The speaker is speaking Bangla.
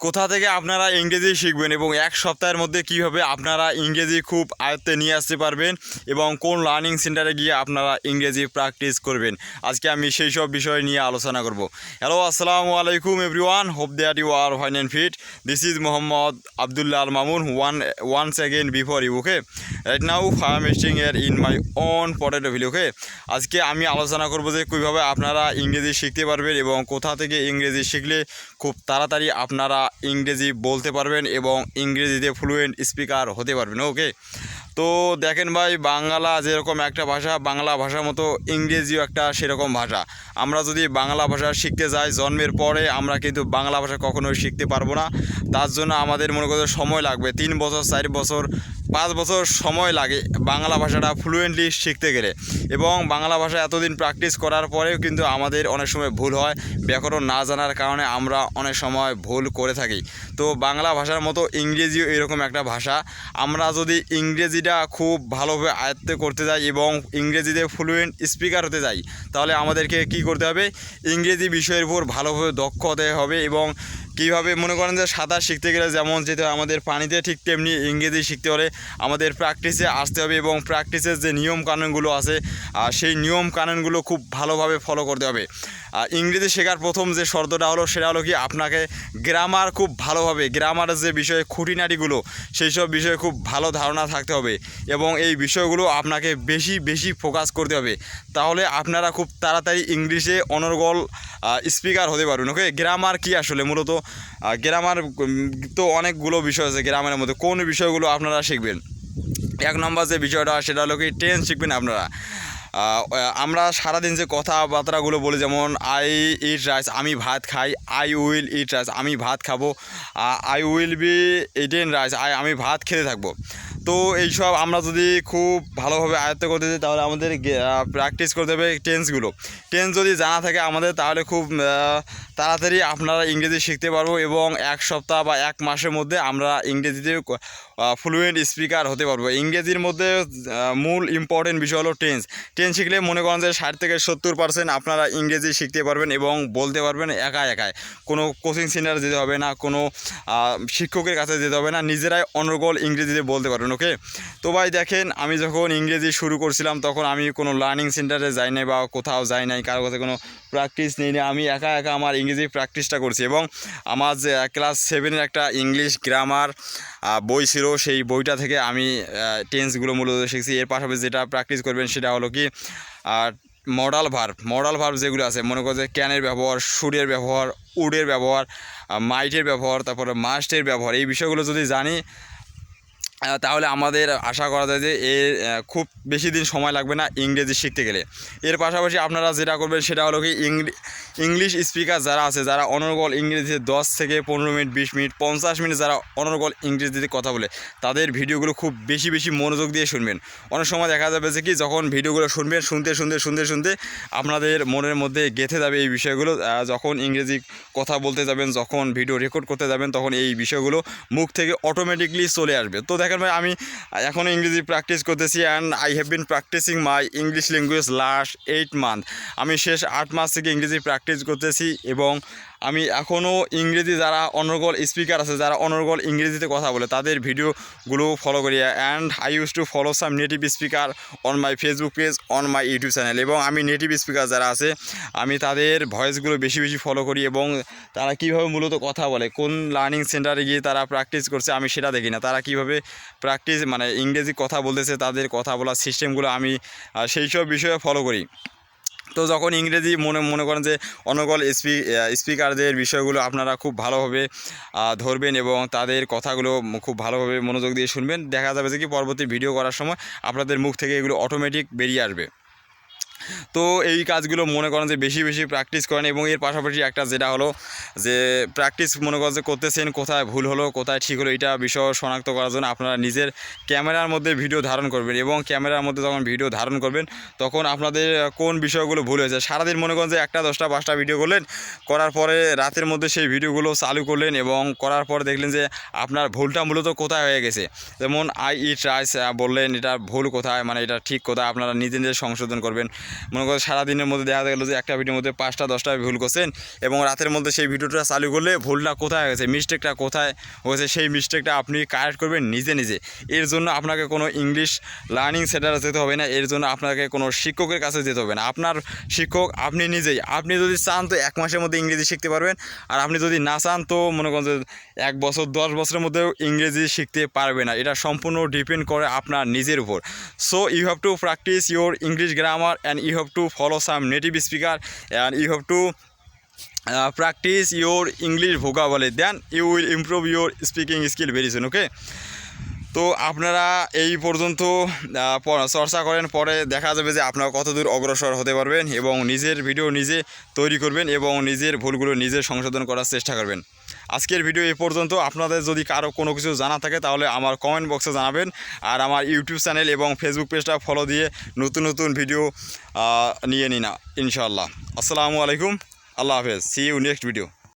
কোথা থেকে আপনারা ইংরেজি শিখবেন এবং এক সপ্তাহের মধ্যে কীভাবে আপনারা ইংরেজি খুব আয়ত্তে নিয়ে আসতে পারবেন এবং কোন লার্নিং সেন্টারে গিয়ে আপনারা ইংরেজি প্র্যাকটিস করবেন? আজকে আমি সেই সব বিষয় নিয়ে আলোচনা করব। হ্যালো আসসালামু আলাইকুম everyone hope that you are fine and fit this is Mohammad Abdullah Al Mamun one once again before you okay right now fire misting এর ইন মাই ওন পটেটো ভিল ওকে আজকে আমি আলোচনা করব যে কীভাবে আপনারা ইংরেজি শিখতে পারবেন এবং কোথা থেকে ইংরেজি শিখলে খুব তাড়াতাড়ি আপনারা ইংরেজি বলতে পারবেন এবং ইংরেজিতে ফ্লুয়েন্ট স্পিকার হতে পারবেন ওকে তো দেখেন ভাই, বাংলা যেরকম একটা ভাষা, বাংলা ভাষার মতো ইংরেজিও একটা সেরকম ভাষা। আমরা যদি বাংলা ভাষা শিখতে যাই, জন্মের পরে আমরা কিন্তু বাংলা ভাষা কখনোই শিখতে পারব না। তার জন্য আমাদের মনে করতে সময় লাগবে, তিন বছর, চার বছর পাঁচ বছর সময় লাগে বাংলা ভাষাটা ফ্লুয়েন্টলি শিখতে গেলে। এবং বাংলা ভাষা এতদিন প্র্যাকটিস করার পরেও কিন্তু আমাদের অনেক সময় ভুল হয়, ব্যাকরণ না জানার কারণে আমরা অনেক সময় ভুল করে থাকি। তো বাংলা ভাষার মতো ইংরেজিও এরকম একটা ভাষা। আমরা যদি ইংরেজিটা খুব ভালোভাবে আয়ত্তে করতে যাই এবং ইংরেজিতে ফ্লুয়েন্ট স্পিকার হতে যাই, তাহলে আমাদেরকে কি করতে হবে? ইংরেজি বিষয়ের উপর ভালোভাবে দক্ষ হতে হবে এবং কীভাবে মনে করেন যে সাঁতার শিখতে গেলে যেমন যেতে হয়, আমাদের পানিতে ঠিক তেমনি ইংরেজি শিখতে হলে আমাদের প্র্যাকটিসে আসতে হবে এবং প্র্যাকটিসের যে নিয়ম কানুনগুলো আছে সেই নিয়ম কানুনগুলো খুব ভালোভাবে ফলো করতে হবে। ইংরেজি শেখার প্রথম যে শর্তটা হলো, সেটা হলো কি আপনাকে গ্রামার খুব ভালোভাবে গ্রামারের যে বিষয়ে খুঁটিনাটিগুলো, সেই সব বিষয়ে খুব ভালো ধারণা থাকতে হবে এবং এই বিষয়গুলো আপনাকে বেশি বেশি ফোকাস করতে হবে। তাহলে আপনারা খুব তাড়াতাড়ি ইংলিশে অনর্গল স্পিকার হতে পারবেন ওকে গ্রামার কি আসলে? মূলত গ্রামার তো অনেকগুলো বিষয় আছে গ্রামের মধ্যে। কোন বিষয়গুলো আপনারা শিখবেন? এক নম্বর যে বিষয়টা, সেটা হলো কি টেন্স শিখবেন আপনারা। আমরা সারাদিন যে কথাবার্তাগুলো বলি, যেমন আই ইট রাইস আমি ভাত খাই। আই উইল ইট রাইস আমি ভাত খাব। I will be eaten rice I আমি ভাত খেতে থাকব। তো এইসব আমরা যদি খুব ভালোভাবে আয়ত্ত করতে চাই তাহলে আমাদের প্র্যাকটিস করতে হবে টেন্সগুলো টেন্স যদি জানা থাকে আমাদের, তাহলে খুব তাড়াতাড়ি আপনারা ইংরেজি শিখতে পারব এবং এক সপ্তাহ বা এক মাসের মধ্যে আমরা ইংরেজিতে ফ্লুয়েন্ট স্পিকার হতে পারব। ইংরেজির মধ্যে মূল ইম্পর্টেন্ট বিষয় হলো টেন্স টেন্স শিখলে মনে করেন যে ষাট থেকে সত্তর পার্সেন্ট আপনারা ইংরেজি শিখতে পারবেন এবং বলতে পারবেন একা একাই। কোনো কোচিং সেন্টারে যেতে হবে না, কোনো শিক্ষকের কাছে যেতে হবে না, নিজেরাই অনর্গল ইংরেজিতে বলতে পারবেন ওকে তো ভাই দেখেন, আমি যখন ইংরেজি শুরু করছিলাম, তখন আমি কোনো লার্নিং সেন্টারে যাই নাই বা কোথাও যাই নাই, কারও কাছে কোনো প্র্যাকটিস নেই না আমি একা একা আমার ইংরেজি প্র্যাকটিসটা করছি এবং আমার যে ক্লাস সেভেনের একটা ইংলিশ গ্রামার বই ছিল, সেই বইটা থেকে আমি টেন্সগুলো মূলত শিখছি। এর পাশাপাশি যেটা প্র্যাকটিস করবেন সেটা হলো কি আর মডাল ভার্ব মডাল ভার্ব যেগুলো আছে, মনে করো যে ক্যানের ব্যবহার সুরের ব্যবহার উডের ব্যবহার মাইটের ব্যবহার, তারপরে মাস্টের ব্যবহার, এই বিষয়গুলো যদি জানি তাহলে আমাদের আশা করা যায় যে এর খুব বেশি দিন সময় লাগবে না ইংরেজি শিখতে গেলে। এর পাশাপাশি আপনারা যেটা করবেন সেটা হলো কি ইংলি- ইংলিশ স্পিকার যারা আছে, যারা অনর্গল ইংরেজিতে দশ থেকে পনেরো মিনিট, বিশ মিনিট, পঞ্চাশ মিনিট যারা অনর্গল ইংরেজিতে কথা বলে, তাদের ভিডিওগুলো খুব বেশি বেশি মনোযোগ দিয়ে শুনবেন। অনেক সময় দেখা যাবে যে কি যখন ভিডিওগুলো শুনবেন, শুনতে শুনতে শুনতে শুনতে আপনাদের মনের মধ্যে গেঁথে যাবে এই বিষয়গুলো। যখন ইংরেজি কথা বলতে যাবেন, যখন ভিডিও রেকর্ড করতে যাবেন, তখন এই বিষয়গুলো মুখ থেকে অটোমেটিকলি চলে আসবে। তো দেখেন ভাই, আমি এখনও ইংরেজি প্র্যাকটিস করতেছি and I have been practicing my English language last eight month আমি শেষ আট মাস থেকে ইংরেজি প্র্যাকটিস করতেছি এবং আমি এখনও ইংরেজি যারা অনর্গল স্পিকার আছে, যারা অনর্গল ইংরেজিতে কথা বলে, তাদের ভিডিওগুলো ফলো করি। And I use to follow some native speaker on my Facebook page on my YouTube channel এবং আমি নেটিভ স্পিকার যারা আছে, আমি তাদের ভয়েসগুলো বেশি বেশি ফলো করি এবং তারা কীভাবে মূলত কথা বলে, কোন লার্নিং সেন্টারে গিয়ে তারা প্র্যাকটিস করছে, আমি সেটা দেখি না। তারা কীভাবে প্র্যাকটিস মানে ইংরেজি কথা বলতেছে, তাদের কথা বলার সিস্টেমগুলো আমি সেই সব বিষয়ে ফলো করি। তো যখন ইংরেজি মনে মনে করেন যে অনগল স্পি, স্পিকারদের বিষয়গুলো আপনারা খুব ভালোভাবে ধরবেন এবং তাদের কথাগুলো খুব ভালোভাবে মনোযোগ দিয়ে শুনবেন। দেখা যাবে যে কি পরবর্তী ভিডিও করার সময় আপনাদের মুখ থেকে এগুলো অটোমেটিক বেরিয়ে আসবে। তো এই কাজগুলো মনে করেন যে বেশি বেশি প্র্যাকটিস করেন এবং এর পাশাপাশি একটা যেটা হলো যে প্র্যাকটিস মনে করেন যে করতেছেন, কোথায় ভুল হলো, কোথায় ঠিক হলো, এটা বিষয় শনাক্ত করার জন্য আপনারা নিজের ক্যামেরার মধ্যে ভিডিও ধারণ করবেন এবং ক্যামেরার মধ্যে যখন ভিডিও ধারণ করবেন, তখন আপনাদের কোন বিষয়গুলো ভুল হয়েছে। সারাদিন মনে করেন যে একটা দশটা পাঁচটা ভিডিও করলেন, করার পরে রাতের মধ্যে সেই ভিডিওগুলো চালু করলেন এবং করার পর দেখলেন যে আপনার ভুলটা মূলত কোথায় হয়ে গেছে। যেমন আই ইট রাইস বললেন এটা ভুল কোথায়? মানে এটা ঠিক কোথায়? আপনারা নিজে নিজে সংশোধন করবেন। মনে করেন সারাদিনের মধ্যে দেখা গেলো যে একটা ভিডিওর মধ্যে পাঁচটা, দশটা ভুল করছেন এবং রাতের মধ্যে সেই ভিডিওটা চালু করলে ভুলটা কোথায় হয়েছে মিস্টেকটা কোথায় হয়েছে, সেই মিস্টেকটা আপনি কারেক্ট করবেন নিজে নিজে। এর জন্য আপনাকে কোনো ইংলিশ লার্নিং সেন্টারে যেতে হবে না, এর জন্য আপনাকে কোনো শিক্ষকের কাছে যেতে হবে না। আপনার শিক্ষক, আপনি নিজেই। আপনি যদি চান তো এক মাসের মধ্যে ইংরেজি শিখতে পারবেন, আর আপনি যদি না চান তো মনে করেন যে এক বছর, দশ বছরের মধ্যেও ইংরেজি শিখতে পারবে না। এটা সম্পূর্ণ ডিপেন্ড করে আপনার নিজের উপর। So you have to practice your English grammar and you have to follow some native speaker and you have to practice your English vocabulary then you will improve your speaking skill very soon okay তো আপনারা এই পর্যন্ত চর্চা করেন, পরে দেখা যাবে যে আপনারা কতদূর অগ্রসর হতে পারবেন এবং নিজের ভিডিও নিজে তৈরি করবেন এবং নিজের ভুলগুলো নিজে সংশোধন করার চেষ্টা করবেন। আজকের ভিডিও এই পর্যন্ত। আপনাদের যদি কারও কোনো কিছু জানা থাকে, তাহলে আমার কমেন্ট বক্সে জানাবেন। আর আমার ইউটিউব চ্যানেল এবং ফেসবুক পেজটা ফলো দিয়ে নতুন নতুন ভিডিও নিয়ে নিন, ইনশাআল্লাহ। আসসালামু আলাইকুম। আল্লাহ হাফেজ। C you next video